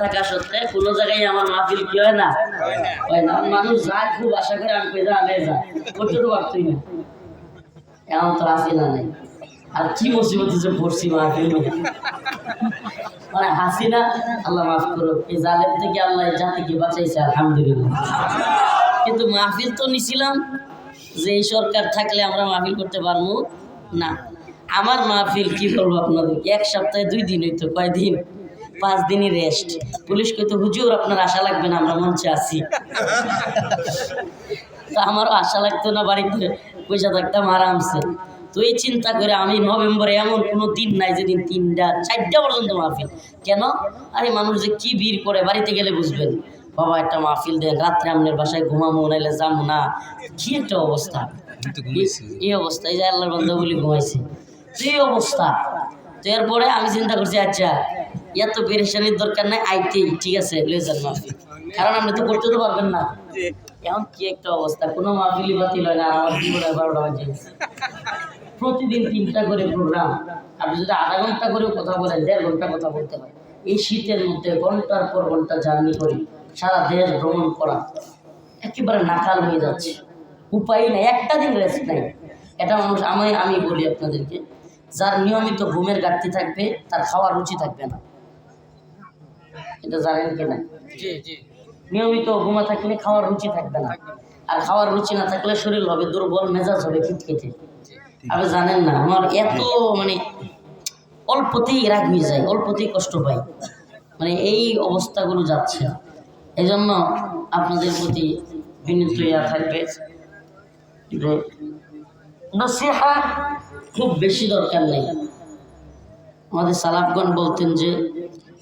থাকা সত্ত্বে কোনো জায়গায় আমার মাহফিল কি হয় না? হয় না। মানুষ যায় খুব আশা করে আমি পেয়ে আমি যায় করতে তো পারতই না। এমন তো আসি না নাই। আর কি মুসিবত যে পড়ছি মাহফিল? মানে হাসিনা আল্লাহ মাফ করো এই জালেম থেকে আল্লাহ জাতিকে বাঁচাইছে? আলহামদুলিল্লাহ। কিন্তু মাহফিল তো নিছিলাম যে এই সরকার থাকলে আমরা মাহফিল করতে পারব না। আমার মাহফিল কি বলব আপনাদের এক সপ্তাহে দুই দিন হইতো, কয়দিন? পাঁচ দিনই রেস্ট পুলিশ কইতো হুজুর আপনার আশা লাগবে না আমরা মঞ্চে আছি। তা আমারও আশা লাগতো না বাড়িতে পয়সা থাকতাম আরামসে। তো এই চিন্তা করে আমি নভেম্বরে এমন কোনো দিন নাই যেদিন তিনটা চারটা পর্যন্ত মাহফিল। কেন? আরে মানুষ যে কি ভিড় করে বাড়িতে গেলে বুঝবেন। বাবা একটা মাহফিল দেন রাত্রে আপনার বাসায় ঘুমামো নাইলে যাব না। কি একটা অবস্থা। এই- এই অবস্থা এই যে আল্লাহর বন্ধ বলি ঘুমাইছে। তো এই অবস্থা। তো এরপরে আমি চিন্তা করছি আচ্ছা এত পেরেশানির দরকার নাই আইতেই ঠিক আছে? লেজার মাহফিল। কারণ আপনি তো করতে তো পারবেন না। এখন কি একটা অবস্থা? কোনো মাহফিলি বাতিল হয় না আর আমার জীবনে বারোটা বাজে। প্রতিদিন তিনটা করে প্রোগ্রাম আপনি যদি আধা ঘণ্টা করেও কথা বলেন দেড় ঘণ্টা কথা বলতে হয়। এই শীতের মধ্যে ঘণ্টার পর ঘণ্টা জার্নি করি সারা দেশ ভ্রমণ করা। একেবারে নাকাল হয়ে যাচ্ছে। উপায় নেই একটা দিন রেস্ট নাই। এটা মানুষ আমি আমি বলি আপনাদেরকে যার নিয়মিত ঘুমের ঘাটতি থাকবে তার খাওয়ার রুচি থাকবে না। এটা জানেন কি না? নিয়মিত ঘুমা থাকলে খাওয়ার রুচি থাকবে না। আর খাওয়ার রুচি না থাকলে শরীর হবে দুর্বল মেজাজ হবে খিটখিটে। আপনি জানেন না আমার এত মানে অল্পতেই রাগ হয়ে যায় অল্পতেই কষ্ট পাই। মানে এই অবস্থাগুলো যাচ্ছে এই জন্য আপনাদের প্রতি বিনীত ইয়া থাকবে যে নসিহা খুব বেশি দরকার নেই। আমাদের সালাফগণ বলতেন যে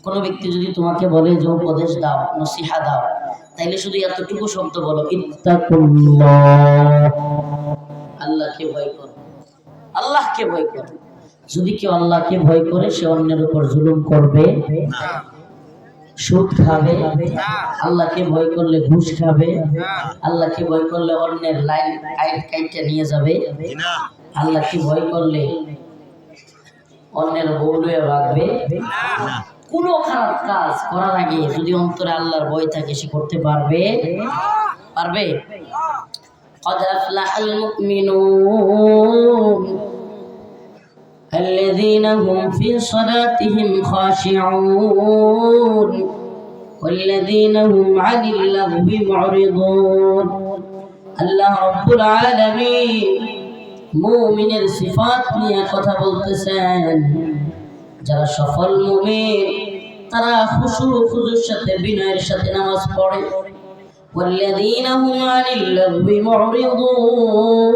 কোনো ব্যক্তি যদি তোমাকে বলে যে, উপদেশ দাও, নসিহা দাও, তাইলে শুধু এতটুকু শব্দ বলো আল্লাহকে ভয় করো। আল্লাহকে ভয় করো। যদি কেউ আল্লাহকে ভয় করে, সে অন্যের উপর জুলুম করবে, সুদ খাবে, আল্লাহকে ভয় করলে ঘুষ খাবে, আল্লাহকে ভয় করলে অন্যের লাইন কাইট কাইটটা নিয়ে যাবে, আল্লাহকে ভয় করলে অন্যের বউ লয়ে ভাগবে কোনো খারাপ কাজ করার আগে যদি অন্তরে আল্লাহর ভয় থাকে সে করতে পারবে পারবে قد أفلح المؤمنون الذين هم في صلاتهم خاشعون والذين هم عن اللغو معرضون আল্লাহ রব্বুল আলামিন মুমিনের সিফাত নিয়ে কথা বলতেছেন যারা সফল মুমিন তারা খুশু খুজুর সাথে বিনয়ের সাথে নামাজ পড়ে والذين هم عن اللغو معرضون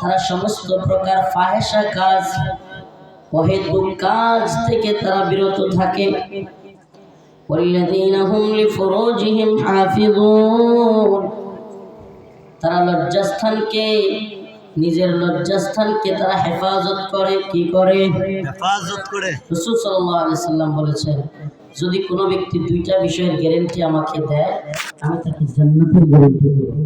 তারা সমস্ত প্রকার ফাহেসা কাজ অহেতুক কাজ থেকে তারা বিরত থাকে والذين هم لفروجهم حافظون তারা লজ্জাস্থানকে নিজের লজ্জাস্থানকে তারা হেফাজত করে কি করে? হেফাজত করে। রসুল সাল্লাহ আলাইহি সাল্লাম বলেছেন যদি কোনো ব্যক্তি দুইটা বিষয়ের গ্যারান্টি আমাকে দেয় আমি তাকে জান্নাতের গ্যারেন্টি দেব।